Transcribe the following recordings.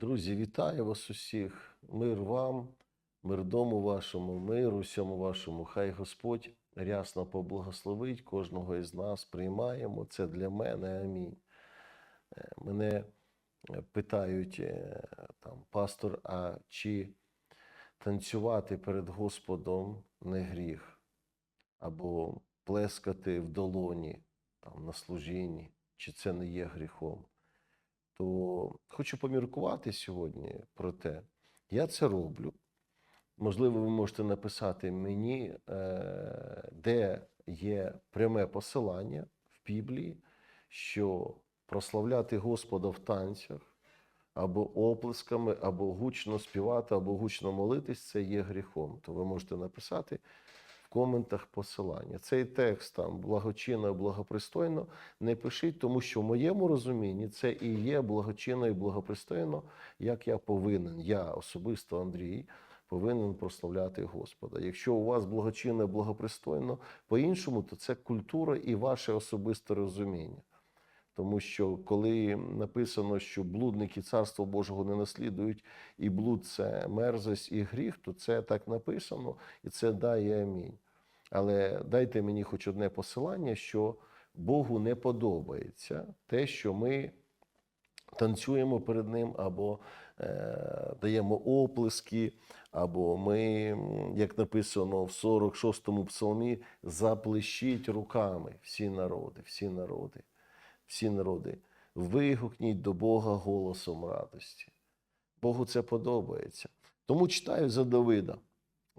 Друзі, вітаю вас усіх. Мир вам, мир дому вашому, мир усьому вашому. Хай Господь рясно поблагословить кожного із нас. Приймаємо це для мене. Амінь. Е, Мене е, питають е, там, пастор, а чи танцювати перед Господом не гріх, або плескати в долоні там, на служінні, чи це не є гріхом то хочу поміркувати сьогодні про те. Я це роблю. Можливо, ви можете написати мені, е, де є пряме посилання в Біблії, що прославляти Господа в танцях, або оплесками, або гучно співати, або гучно молитись це є гріхом. То ви можете написати в коментах посилання. Цей текст там благочинно, благопристойно не пишіть, тому що в моєму розумінні це і є благочинно і благопристойно, як я повинен, я особисто Андрій. Повинен прославляти Господа. Якщо у вас благочинно, і благопристойно по-іншому, то це культура і ваше особисте розуміння. Тому що коли написано, що блудники царства Божого не наслідують, і блуд це мерзость і гріх, то це так написано, і це дає амінь. Але дайте мені хоч одне посилання, що Богу не подобається те, що ми танцюємо перед Ним, або е, даємо оплески, або ми, як написано в 46-му псалмі, заплещіть руками всі народи, всі народи всі народи, вигукніть до Бога голосом радості. Богу це подобається. Тому читаю за Давида.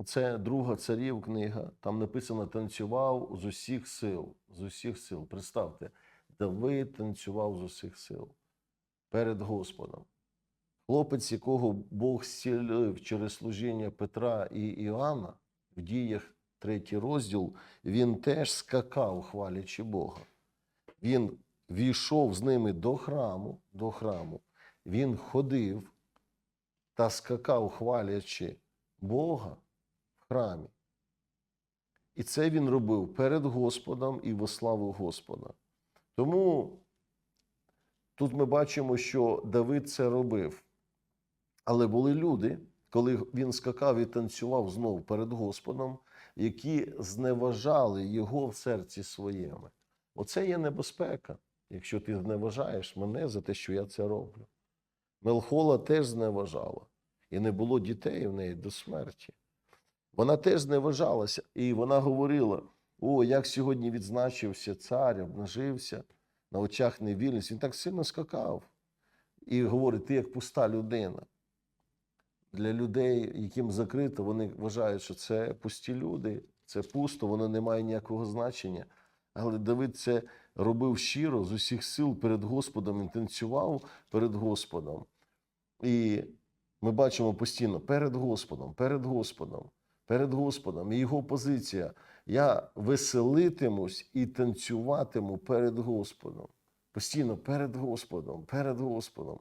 Це друга царів книга. Там написано танцював з усіх сил. З усіх сил. Представте, Давид танцював з усіх сил перед Господом. Хлопець, якого Бог зцілив через служіння Петра і Іоанна, в діях третій розділ, він теж скакав, хвалячи Бога. Він війшов з ними до храму, до храму, він ходив та скакав, хвалячи Бога храмі. І це він робив перед Господом і во славу Господа. Тому тут ми бачимо, що Давид це робив. Але були люди, коли він скакав і танцював знов перед Господом, які зневажали його в серці своєму. Оце є небезпека якщо ти зневажаєш мене за те, що я це роблю. Мелхола теж зневажала, і не було дітей в неї до смерті. Вона теж зневажалася, і вона говорила: о, як сьогодні відзначився цар, обнажився на очах невільність. Він так сильно скакав. І говорить, ти як пуста людина. Для людей, яким закрито, вони вважають, що це пусті люди, це пусто, воно не має ніякого значення. Але Давид це робив щиро з усіх сил перед Господом, він танцював перед Господом. І ми бачимо постійно перед Господом, перед Господом, перед Господом. І його позиція: я веселитимусь і танцюватиму перед Господом. Постійно перед Господом, перед Господом.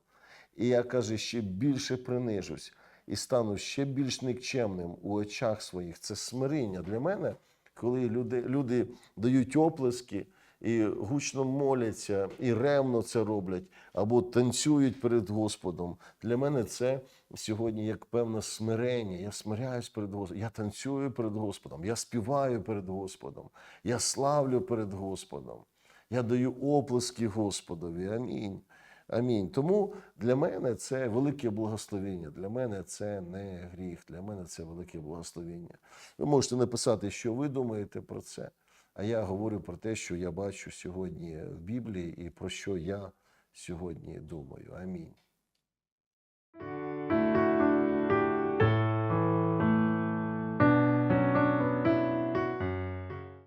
І я каже, ще більше принижусь і стану ще більш нікчемним у очах своїх. Це смирення для мене, коли люди, люди дають оплески і гучно моляться, і ревно це роблять, або танцюють перед Господом. Для мене це сьогодні як певне смирення. Я смиряюсь перед Господом, я танцюю перед Господом, я співаю перед Господом, я славлю перед Господом, я даю оплески Господові. Амінь. Амінь. Тому для мене це велике благословення. Для мене це не гріх, для мене це велике благословення. Ви можете написати, що ви думаєте про це. А я говорю про те, що я бачу сьогодні в Біблії і про що я сьогодні думаю. Амінь.